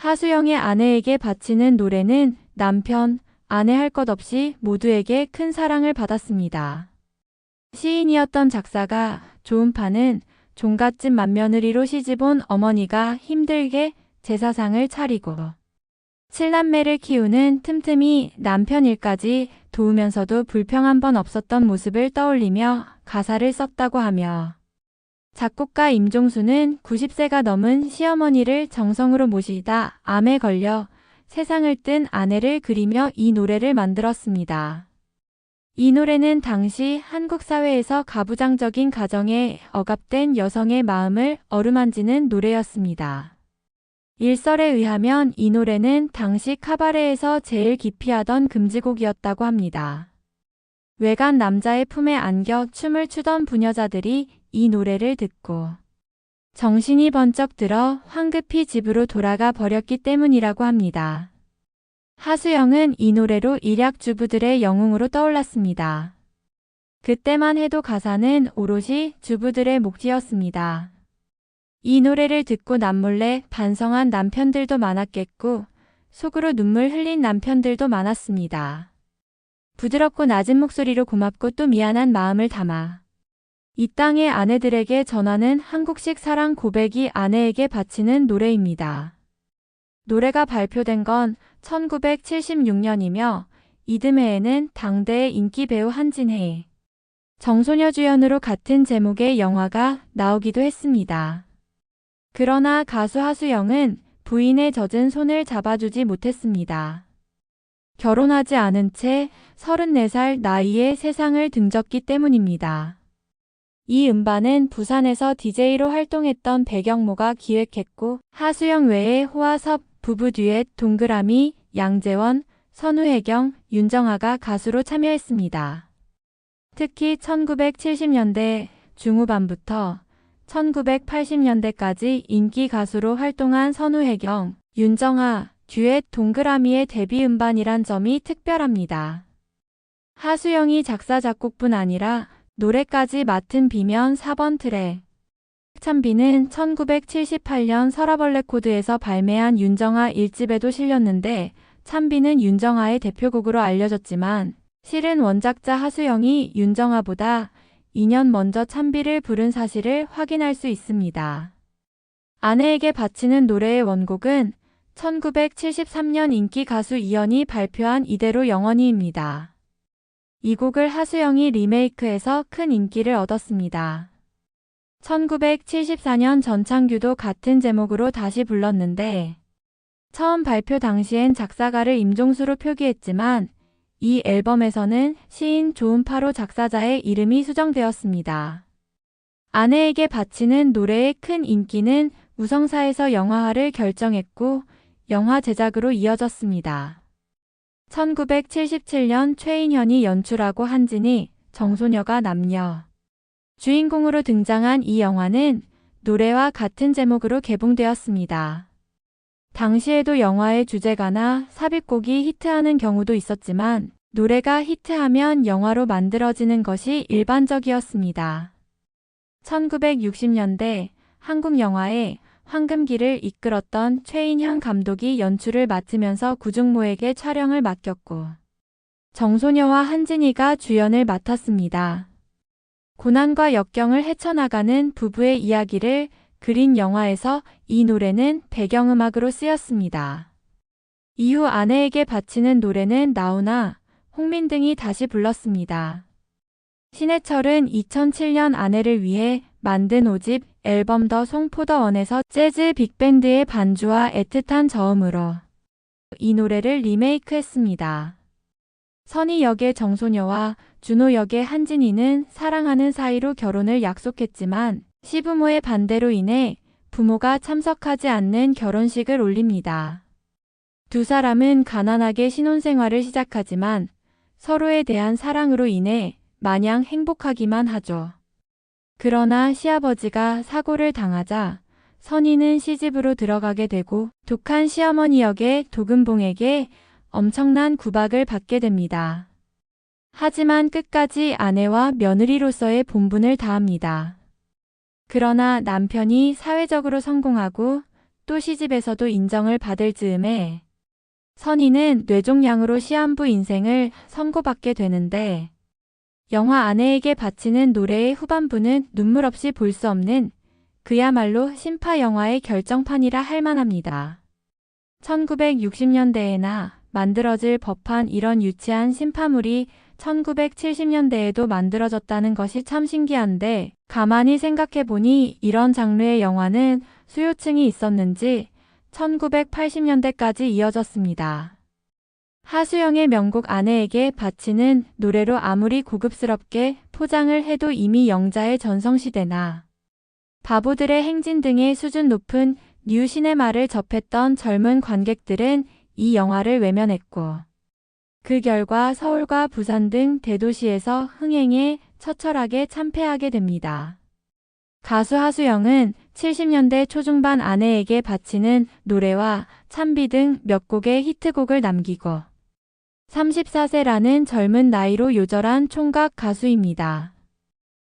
하수영의 아내에게 바치는 노래는 남편, 아내 할 것 없이 모두에게 큰 사랑을 받았습니다. 시인이었던 작사가 조은파는 종갓집 맏며느리로 시집온 어머니가 힘들게 제사상을 차리고 칠남매를 키우는 틈틈이 남편 일까지 도우면서도 불평 한 번 없었던 모습을 떠올리며 가사를 썼다고 하며 작곡가 임종수는 90세가 넘은 시어머니를 정성으로 모시다 암에 걸려 세상을 뜬 아내를 그리며 이 노래를 만들었습니다. 이 노래는 당시 한국 사회에서 가부장적인 가정에 억압된 여성의 마음을 어루만지는 노래였습니다. 일설에 의하면 이 노래는 당시 카바레에서 제일 기피하던 금지곡이었다고 합니다. 외간 남자의 품에 안겨 춤을 추던 부녀자들이 이 노래를 듣고 정신이 번쩍 들어 황급히 집으로 돌아가 버렸기 때문이라고 합니다. 하수영은 이 노래로 일약 주부들의 영웅으로 떠올랐습니다. 그때만 해도 가사는 오롯이 주부들의 몫이었습니다. 이 노래를 듣고 남몰래 반성한 남편들도 많았겠고, 속으로 눈물 흘린 남편들도 많았습니다. 부드럽고 낮은 목소리로 고맙고 또 미안한 마음을 담아 이 땅의 아내들에게 전하는 한국식 사랑 고백이 아내에게 바치는 노래입니다. 노래가 발표된 건 1976년이며 이듬해에는 당대의 인기 배우 한진혜, 정소녀 주연으로 같은 제목의 영화가 나오기도 했습니다. 그러나 가수 하수영은 부인의 젖은 손을 잡아주지 못했습니다. 결혼하지 않은 채 34살 나이에 세상을 등졌기 때문입니다. 이 음반은 부산에서 DJ로 활동했던 배경모가 기획했고 하수영 외에 호화섭 부부 듀엣 동그라미, 양재원, 선우혜경, 윤정아가 가수로 참여했습니다. 특히 1970년대 중후반부터 1980년대까지 인기 가수로 활동한 선우혜경, 윤정아, 듀엣 동그라미의 데뷔 음반이란 점이 특별합니다. 하수영이 작사 작곡뿐 아니라 노래까지 맡은 비면 4번 트랙. 참비는 1978년 서라벌 레코드에서 발매한 윤정아 1집에도 실렸는데 참비는 윤정아의 대표곡으로 알려졌지만 실은 원작자 하수영이 윤정아보다 2년 먼저 참비를 부른 사실을 확인할 수 있습니다. 아내에게 바치는 노래의 원곡은 1973년 인기 가수 이연이 발표한 이대로 영원히입니다. 이 곡을 하수영이 리메이크해서 큰 인기를 얻었습니다. 1974년 전창규도 같은 제목으로 다시 불렀는데 처음 발표 당시엔 작사가를 임종수로 표기했지만 이 앨범에서는 시인 조은파로 작사자의 이름이 수정되었습니다. 아내에게 바치는 노래의 큰 인기는 우성사에서 영화화를 결정했고 영화 제작으로 이어졌습니다. 1977년 최인현이 연출하고 한진이 정소녀가 남녀 주인공으로 등장한 이 영화는 노래와 같은 제목으로 개봉되었습니다. 당시에도 영화의 주제가나 삽입곡이 히트하는 경우도 있었지만 노래가 히트하면 영화로 만들어지는 것이 일반적이었습니다. 1960년대 한국 영화에 황금기를 이끌었던 최인현 감독이 연출을 맡으면서 구중모에게 촬영을 맡겼고 정소녀와 한진이가 주연을 맡았습니다. 고난과 역경을 헤쳐나가는 부부의 이야기를 그린 영화에서 이 노래는 배경음악으로 쓰였습니다. 이후 아내에게 바치는 노래는 나훈아, 홍민 등이 다시 불렀습니다. 신해철은 2007년 아내를 위해 만든 5집 앨범 더 송포더원에서 재즈 빅밴드의 반주와 애틋한 저음으로 이 노래를 리메이크했습니다. 선희 역의 정소녀와 준호 역의 한진이는 사랑하는 사이로 결혼을 약속했지만 시부모의 반대로 인해 부모가 참석하지 않는 결혼식을 올립니다. 두 사람은 가난하게 신혼생활을 시작하지만 서로에 대한 사랑으로 인해 마냥 행복하기만 하죠. 그러나 시아버지가 사고를 당하자 선희는 시집으로 들어가게 되고 독한 시어머니 역의 도금봉에게 엄청난 구박을 받게 됩니다. 하지만 끝까지 아내와 며느리로서의 본분을 다합니다. 그러나 남편이 사회적으로 성공하고 또 시집에서도 인정을 받을 즈음에 선희는 뇌종양으로 시한부 인생을 선고받게 되는데 영화 아내에게 바치는 노래의 후반부는 눈물 없이 볼 수 없는 그야말로 심파 영화의 결정판이라 할 만합니다. 1960년대에나 만들어질 법한 이런 유치한 심파물이 1970년대에도 만들어졌다는 것이 참 신기한데 가만히 생각해보니 이런 장르의 영화는 수요층이 있었는지 1980년대까지 이어졌습니다. 하수영의 명곡 아내에게 바치는 노래로 아무리 고급스럽게 포장을 해도 이미 영자의 전성시대나 바보들의 행진 등의 수준 높은 뉴 시네마를 접했던 젊은 관객들은 이 영화를 외면했고 그 결과 서울과 부산 등 대도시에서 흥행에 처철하게 참패하게 됩니다. 가수 하수영은 70년대 초중반 아내에게 바치는 노래와 참비 등 몇 곡의 히트곡을 남기고 34세라는 젊은 나이로 요절한 총각 가수입니다.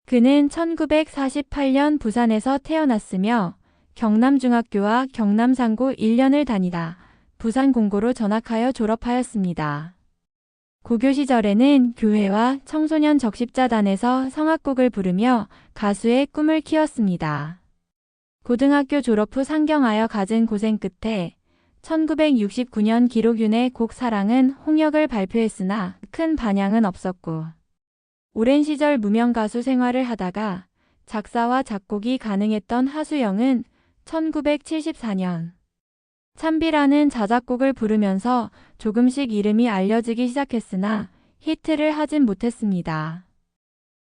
그는 1948년 부산에서 태어났으며 경남중학교와 경남상고 1년을 다니다 부산공고로 전학하여 졸업하였습니다. 고교 시절에는 교회와 청소년 적십자단에서 성악곡을 부르며 가수의 꿈을 키웠습니다. 고등학교 졸업 후 상경하여 갖은 고생 끝에 1969년 기록윤의 곡 사랑은 홍역을 발표했으나 큰 반향은 없었고 오랜 시절 무명 가수 생활을 하다가 작사와 작곡이 가능했던 하수영은 1974년 참비라는 자작곡을 부르면서 조금씩 이름이 알려지기 시작했으나 히트를 하진 못했습니다.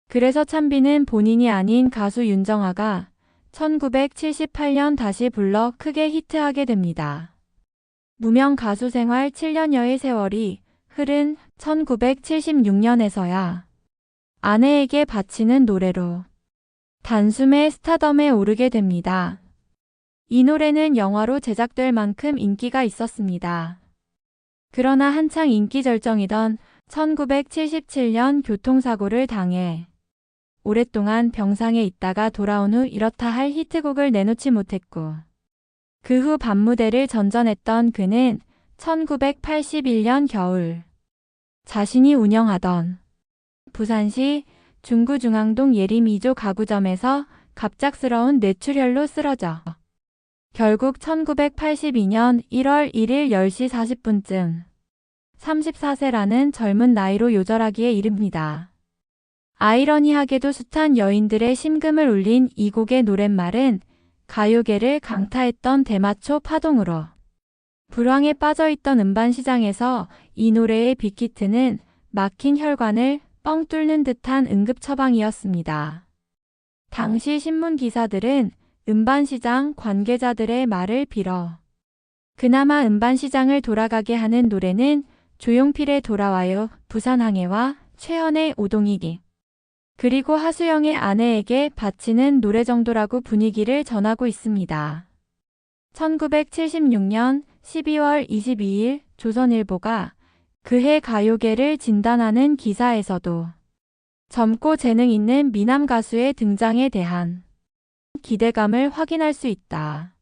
그래서 참비는 본인이 아닌 가수 윤정아가 1978년 다시 불러 크게 히트하게 됩니다. 무명 가수 생활 7년여의 세월이 흐른 1976년에서야 아내에게 바치는 노래로 단숨에 스타덤에 오르게 됩니다. 이 노래는 영화로 제작될 만큼 인기가 있었습니다. 그러나 한창 인기 절정이던 1977년 교통사고를 당해 오랫동안 병상에 있다가 돌아온 후 이렇다 할 히트곡을 내놓지 못했고 그후 밤무대를 전전했던 그는 1981년 겨울 자신이 운영하던 부산시 중구중앙동 예림이조 가구점에서 갑작스러운 뇌출혈로 쓰러져 결국 1982년 1월 1일 10시 40분쯤 34세라는 젊은 나이로 요절하기에 이릅니다. 아이러니하게도 숱한 여인들의 심금을 울린 이 곡의 노랫말은 가요계를 강타했던 대마초 파동으로 불황에 빠져있던 음반 시장에서 이 노래의 빅히트는 막힌 혈관을 뻥 뚫는 듯한 응급 처방이었습니다. 당시 신문 기사들은 음반 시장 관계자들의 말을 빌어 그나마 음반 시장을 돌아가게 하는 노래는 조용필의 돌아와요, 부산항해와 최연의 오동이기 그리고 하수영의 아내에게 바치는 노래 정도라고 분위기를 전하고 있습니다. 1976년 12월 22일 조선일보가 그해 가요계를 진단하는 기사에서도 젊고 재능 있는 미남 가수의 등장에 대한 기대감을 확인할 수 있다.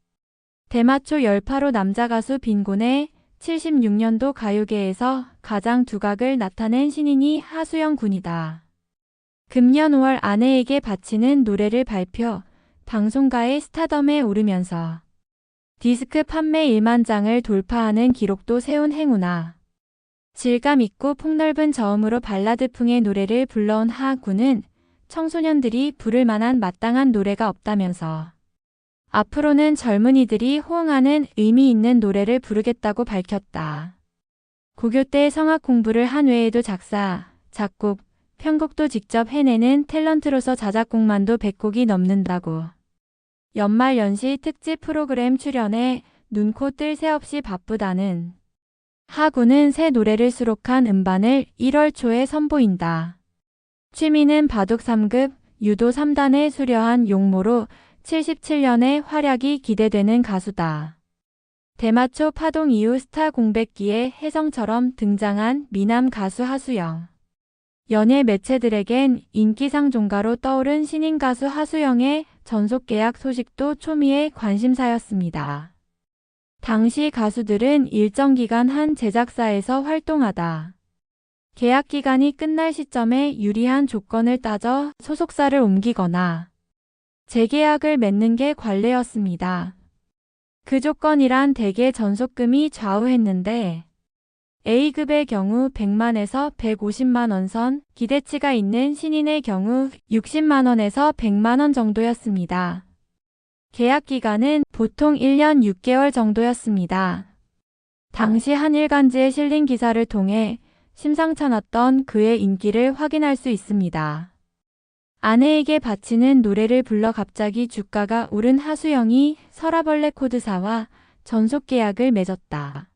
대마초 18호 남자 가수 빈곤의 76년도 가요계에서 가장 두각을 나타낸 신인이 하수영 군이다. 금년 5월 아내에게 바치는 노래를 발표, 방송가의 스타덤에 오르면서 디스크 판매 1만 장을 돌파하는 기록도 세운 행우나 질감 있고 폭넓은 저음으로 발라드풍의 노래를 불러온 하군은 청소년들이 부를 만한 마땅한 노래가 없다면서 앞으로는 젊은이들이 호응하는 의미 있는 노래를 부르겠다고 밝혔다. 고교 때 성악 공부를 한 외에도 작사, 작곡, 편곡도 직접 해내는 탤런트로서 자작곡만도 100곡이 넘는다고. 연말 연시 특집 프로그램 출연에 눈코 뜰 새 없이 바쁘다는 하구는 새 노래를 수록한 음반을 1월 초에 선보인다. 취미는 바둑 3급, 유도 3단에 수려한 용모로 77년의 활약이 기대되는 가수다. 대마초 파동 이후 스타 공백기에 혜성처럼 등장한 미남 가수 하수영. 연예 매체들에겐 인기상 종가로 떠오른 신인 가수 하수영의 전속 계약 소식도 초미의 관심사였습니다. 당시 가수들은 일정 기간 한 제작사에서 활동하다. 계약 기간이 끝날 시점에 유리한 조건을 따져 소속사를 옮기거나 재계약을 맺는 게 관례였습니다. 그 조건이란 대개 전속금이 좌우했는데 A급의 경우 100만에서 150만 원 선, 기대치가 있는 신인의 경우 60만 원에서 100만 원 정도였습니다. 계약 기간은 보통 1년 6개월 정도였습니다. 당시 한일간지에 실린 기사를 통해 심상찮았던 그의 인기를 확인할 수 있습니다. 아내에게 바치는 노래를 불러 갑자기 주가가 오른 하수영이 서라벌레 코드사와 전속 계약을 맺었다.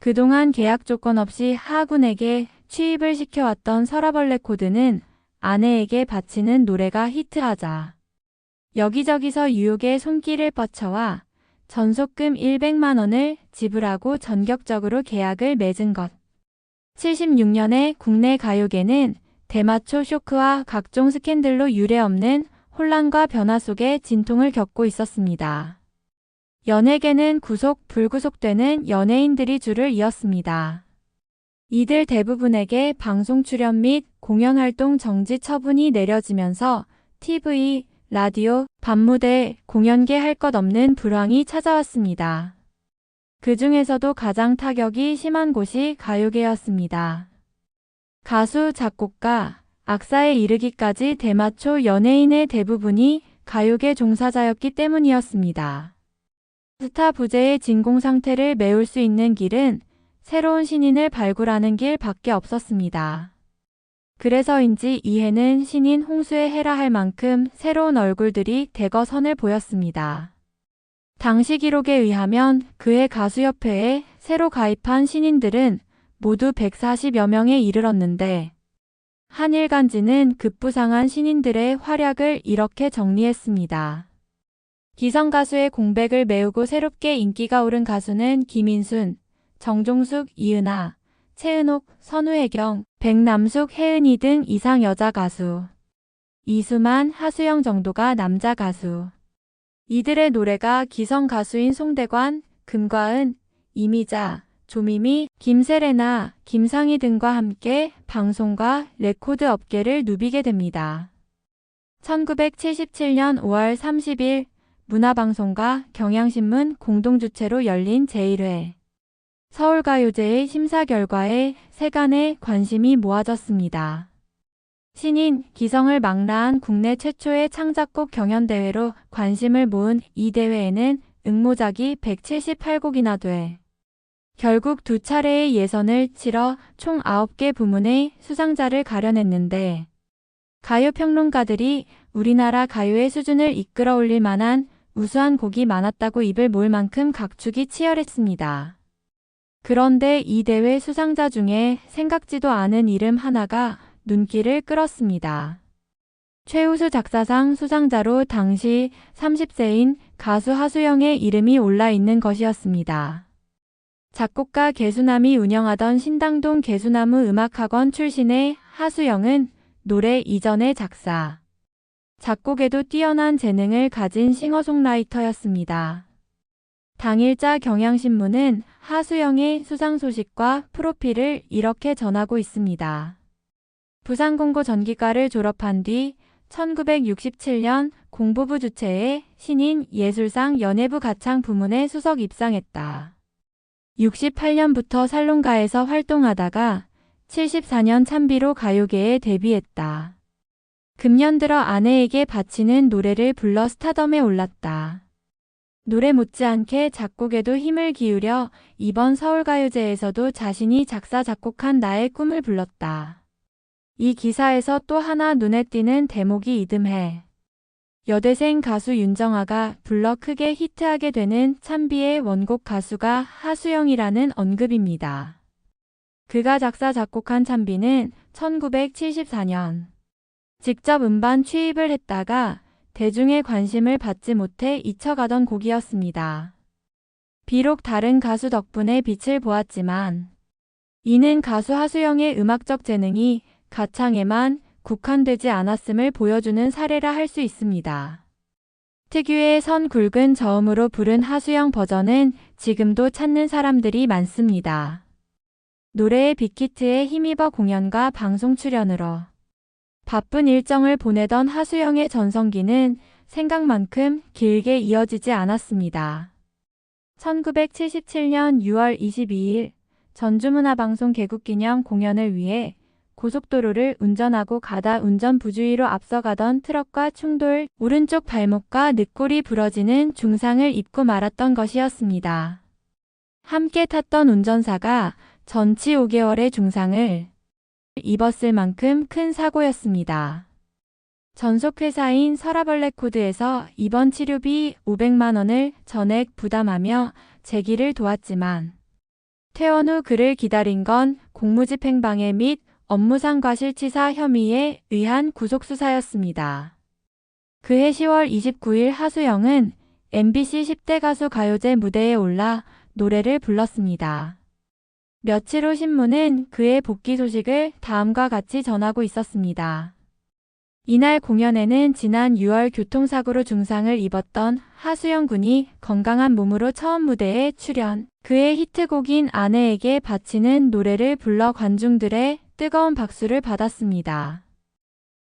그동안 계약 조건 없이 하군에게 취입을 시켜왔던 서라벌레 코드는 아내에게 바치는 노래가 히트하자 여기저기서 유혹의 손길을 뻗쳐와 전속금 100만 원을 지불하고 전격적으로 계약을 맺은 것. 76년에 국내 가요계는 대마초 쇼크와 각종 스캔들로 유례없는 혼란과 변화 속에 진통을 겪고 있었습니다. 연예계는 구속, 불구속되는 연예인들이 줄을 이었습니다. 이들 대부분에게 방송 출연 및 공연 활동 정지 처분이 내려지면서 TV, 라디오, 밤무대, 공연계 할 것 없는 불황이 찾아왔습니다. 그 중에서도 가장 타격이 심한 곳이 가요계였습니다. 가수, 작곡가, 악사에 이르기까지 대마초 연예인의 대부분이 가요계 종사자였기 때문이었습니다. 스타 부재의 진공 상태를 메울 수 있는 길은 새로운 신인을 발굴하는 길 밖에 없었습니다. 그래서인지 이해는 신인 홍수의 해라 할 만큼 새로운 얼굴들이 대거 선을 보였습니다. 당시 기록에 의하면 그의 가수협회에 새로 가입한 신인들은 모두 140여 명에 이르렀는데 한일간지는 급부상한 신인들의 활약을 이렇게 정리했습니다. 기성 가수의 공백을 메우고 새롭게 인기가 오른 가수는 김인순, 정종숙, 이은하, 최은옥, 선우혜경, 백남숙, 혜은이 등 이상 여자 가수. 이수만, 하수영 정도가 남자 가수. 이들의 노래가 기성 가수인 송대관, 금과은, 이미자, 조미미, 김세레나, 김상희 등과 함께 방송과 레코드 업계를 누비게 됩니다. 1977년 5월 30일 문화방송과 경향신문 공동주최로 열린 제1회 서울가요제의 심사 결과에 세간의 관심이 모아졌습니다. 신인 기성을 망라한 국내 최초의 창작곡 경연대회로 관심을 모은 이 대회에는 응모작이 178곡이나 돼 결국 두 차례의 예선을 치러 총 9개 부문의 수상자를 가려냈는데 가요 평론가들이 우리나라 가요의 수준을 이끌어 올릴 만한 우수한 곡이 많았다고 입을 모을 만큼 각축이 치열했습니다. 그런데 이 대회 수상자 중에 생각지도 않은 이름 하나가 눈길을 끌었습니다. 최우수 작사상 수상자로 당시 30세인 가수 하수영의 이름이 올라 있는 것이었습니다. 작곡가 개수남이 운영하던 신당동 개수나무 음악학원 출신의 하수영은 노래 이전의 작사, 작곡에도 뛰어난 재능을 가진 싱어송라이터였습니다. 당일자 경향신문은 하수영의 수상 소식과 프로필을 이렇게 전하고 있습니다. 부산공고 전기과를 졸업한 뒤 1967년 공보부 주최의 신인 예술상 연예부 가창 부문에 수석 입상했다. 68년부터 살롱가에서 활동하다가 74년 참비로 가요계에 데뷔했다. 금년 들어 아내에게 바치는 노래를 불러 스타덤에 올랐다. 노래 못지않게 작곡에도 힘을 기울여 이번 서울가요제에서도 자신이 작사 작곡한 나의 꿈을 불렀다. 이 기사에서 또 하나 눈에 띄는 대목이 이듬해 여대생 가수 윤정아가 불러 크게 히트하게 되는 참비의 원곡 가수가 하수영이라는 언급입니다. 그가 작사 작곡한 참비는 1974년 직접 음반 취입을 했다가 대중의 관심을 받지 못해 잊혀가던 곡이었습니다. 비록 다른 가수 덕분에 빛을 보았지만 이는 가수 하수영의 음악적 재능이 가창에만 국한되지 않았음을 보여주는 사례라 할 수 있습니다. 특유의 선 굵은 저음으로 부른 하수영 버전은 지금도 찾는 사람들이 많습니다. 노래의 빅히트에 힘입어 공연과 방송 출연으로 바쁜 일정을 보내던 하수영의 전성기는 생각만큼 길게 이어지지 않았습니다. 1977년 6월 22일 전주문화방송 개국기념 공연을 위해 고속도로를 운전하고 가다 운전 부주의로 앞서가던 트럭과 충돌, 오른쪽 발목과 늑골이 부러지는 중상을 입고 말았던 것이었습니다. 함께 탔던 운전사가 전치 5개월의 중상을 입었을 만큼 큰 사고였습니다. 전속회사인 서라벌레코드에서 입원 치료비 500만 원을 전액 부담하며 재기를 도왔지만 퇴원 후 그를 기다린 건 공무집행방해 및 업무상 과실치사 혐의에 의한 구속수사였습니다. 그해 10월 29일 하수영은 MBC 10대 가수 가요제 무대에 올라 노래를 불렀습니다. 며칠 후 신문은 그의 복귀 소식을 다음과 같이 전하고 있었습니다. 이날 공연에는 지난 6월 교통사고로 중상을 입었던 하수영 군이 건강한 몸으로 처음 무대에 출연, 그의 히트곡인 아내에게 바치는 노래를 불러 관중들의 뜨거운 박수를 받았습니다.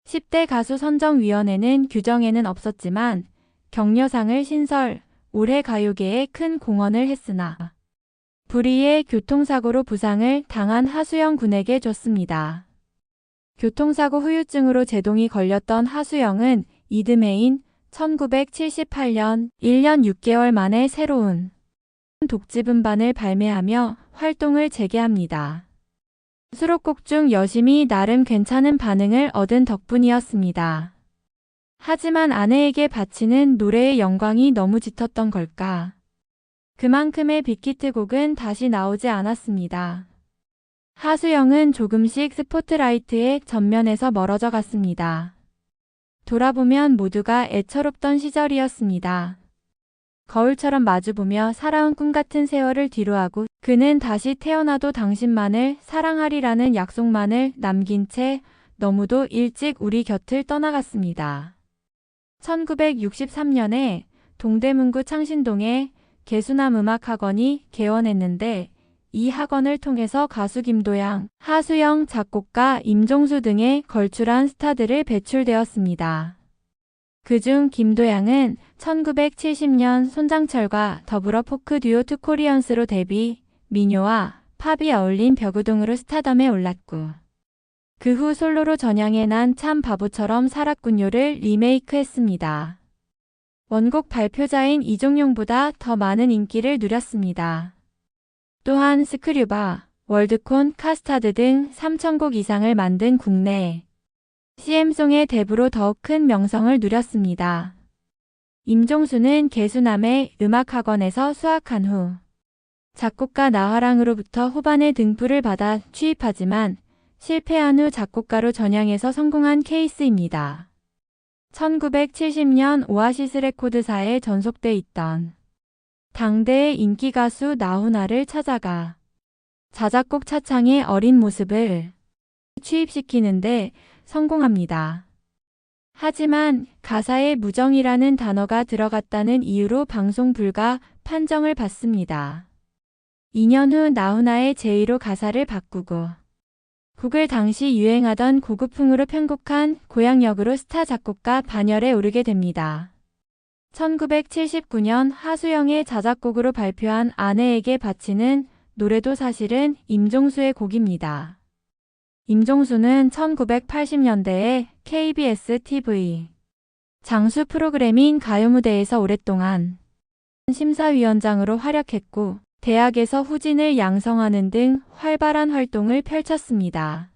10대 가수 선정위원회는 규정에는 없었지만 격려상을 신설, 올해 가요계에 큰 공헌을 했으나 불의의 교통사고로 부상을 당한 하수영 군에게 줬습니다. 교통사고 후유증으로 제동이 걸렸던 하수영은 이듬해인 1978년 1년 6개월 만에 새로운 독집 음반을 발매하며 활동을 재개합니다. 수록곡 중 여심이 나름 괜찮은 반응을 얻은 덕분이었습니다. 하지만 아내에게 바치는 노래의 영광이 너무 짙었던 걸까? 그만큼의 빅히트 곡은 다시 나오지 않았습니다. 하수영은 조금씩 스포트라이트의 전면에서 멀어져 갔습니다. 돌아보면 모두가 애처롭던 시절이었습니다. 거울처럼 마주보며 살아온 꿈 같은 세월을 뒤로하고 그는 다시 태어나도 당신만을 사랑하리라는 약속만을 남긴 채 너무도 일찍 우리 곁을 떠나갔습니다. 1963년에 동대문구 창신동에 개수남 음악학원이 개원했는데 이 학원을 통해서 가수 김도양, 하수영, 작곡가 임종수 등의 걸출한 스타들을 배출되었습니다. 그중 김도양은 1970년 손장철과 더불어 포크 듀오 투코리언스로 데뷔, 민요와 팝이 어울린 벽우동으로 스타덤에 올랐고 그 후 솔로로 전향해 난 참 바보처럼 살았군요를 리메이크했습니다. 원곡 발표자인 이종용보다 더 많은 인기를 누렸습니다. 또한 스크류바, 월드콘, 카스타드 등 3천곡 이상을 만든 국내 CM송의 대부로 더욱 큰 명성을 누렸습니다. 임종수는 개수남의 음악학원에서 수학한 후 작곡가 나화랑으로부터 호반의 등불을 받아 취입하지만 실패한 후 작곡가로 전향해서 성공한 케이스입니다. 1970년 오아시스 레코드사에 전속돼 있던 당대의 인기 가수 나훈아를 찾아가 자작곡 차창의 어린 모습을 취입시키는데 성공합니다. 하지만 가사에 무정이라는 단어가 들어갔다는 이유로 방송 불가 판정을 받습니다. 2년 후 나훈아의 제의로 가사를 바꾸고 곡을 당시 유행하던 고급풍으로 편곡한 고향역으로 스타 작곡가 반열에 오르게 됩니다. 1979년 하수영의 자작곡으로 발표한 아내에게 바치는 노래도 사실은 임종수의 곡입니다. 임종수는 1980년대에 KBS TV 장수 프로그램인 가요무대에서 오랫동안 심사위원장으로 활약했고 대학에서 후진을 양성하는 등 활발한 활동을 펼쳤습니다.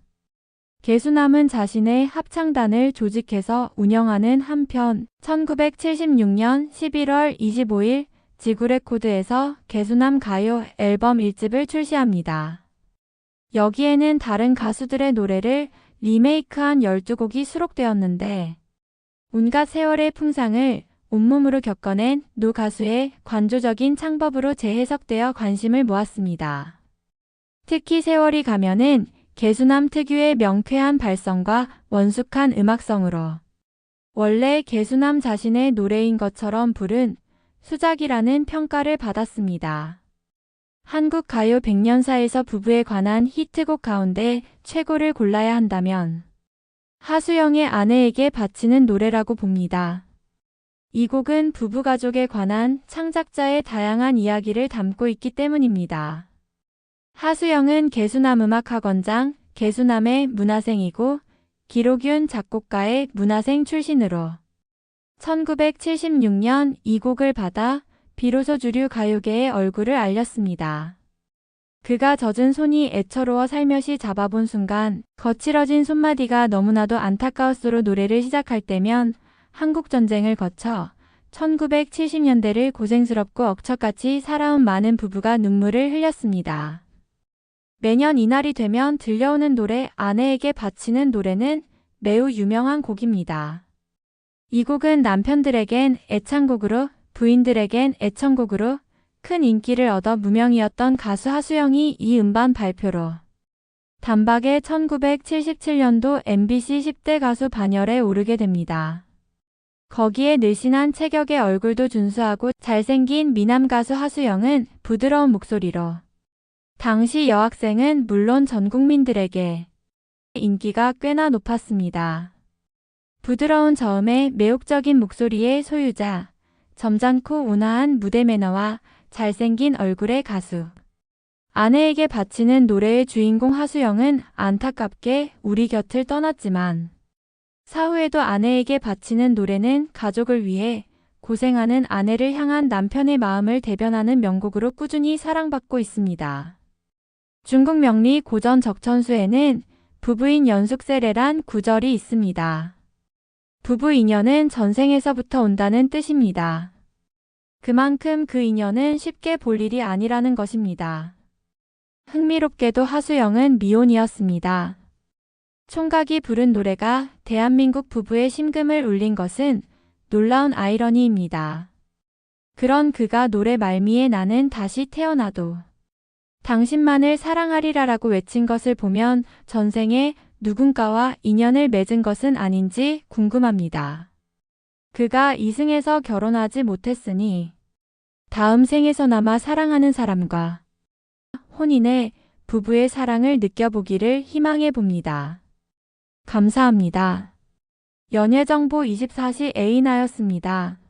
개수남은 자신의 합창단을 조직해서 운영하는 한편 1976년 11월 25일 지구레코드에서 개수남 가요 앨범 1집을 출시합니다. 여기에는 다른 가수들의 노래를 리메이크한 12곡이 수록되었는데 온갖 세월의 풍상을 온몸으로 겪어낸 노 가수의 관조적인 창법으로 재해석되어 관심을 모았습니다. 특히 세월이 가면은 개수남 특유의 명쾌한 발성과 원숙한 음악성으로 원래 개수남 자신의 노래인 것처럼 부른 수작이라는 평가를 받았습니다. 한국 가요 100년사에서 부부에 관한 히트곡 가운데 최고를 골라야 한다면 하수영의 아내에게 바치는 노래라고 봅니다. 이 곡은 부부가족에 관한 창작자의 다양한 이야기를 담고 있기 때문입니다. 하수영은 개수남 음악학원장 개수남의 문화생이고 기록윤 작곡가의 문화생 출신으로 1976년 이 곡을 받아 비로소 주류 가요계의 얼굴을 알렸습니다. 그가 젖은 손이 애처로워 살며시 잡아본 순간 거칠어진 손마디가 너무나도 안타까웠으로 노래를 시작할 때면 한국전쟁을 거쳐 1970년대를 고생스럽고 억척같이 살아온 많은 부부가 눈물을 흘렸습니다. 매년 이날이 되면 들려오는 노래 아내에게 바치는 노래는 매우 유명한 곡입니다. 이 곡은 남편들에겐 애창곡으로 부인들에겐 애청곡으로 큰 인기를 얻어 무명이었던 가수 하수영이 이 음반 발표로 단박에 1977년도 MBC 10대 가수 반열에 오르게 됩니다. 거기에 늘씬한 체격의 얼굴도 준수하고 잘생긴 미남 가수 하수영은 부드러운 목소리로 당시 여학생은 물론 전 국민들에게 인기가 꽤나 높았습니다. 부드러운 저음의 매혹적인 목소리의 소유자, 점잖고 온화한 무대 매너와 잘생긴 얼굴의 가수. 아내에게 바치는 노래의 주인공 하수영은 안타깝게 우리 곁을 떠났지만 사후에도 아내에게 바치는 노래는 가족을 위해 고생하는 아내를 향한 남편의 마음을 대변하는 명곡으로 꾸준히 사랑받고 있습니다. 중국 명리 고전 적천수에는 부부인 연숙세례란 구절이 있습니다. 부부 인연은 전생에서부터 온다는 뜻입니다. 그만큼 그 인연은 쉽게 볼 일이 아니라는 것입니다. 흥미롭게도 하수영은 미혼이었습니다. 총각이 부른 노래가 대한민국 부부의 심금을 울린 것은 놀라운 아이러니입니다. 그런 그가 노래 말미에 나는 다시 태어나도 당신만을 사랑하리라라고 외친 것을 보면 전생에 누군가와 인연을 맺은 것은 아닌지 궁금합니다. 그가 이승에서 결혼하지 못했으니 다음 생에서나마 사랑하는 사람과 혼인해 부부의 사랑을 느껴보기를 희망해 봅니다. 감사합니다. 연예정보 24시 에이나였습니다.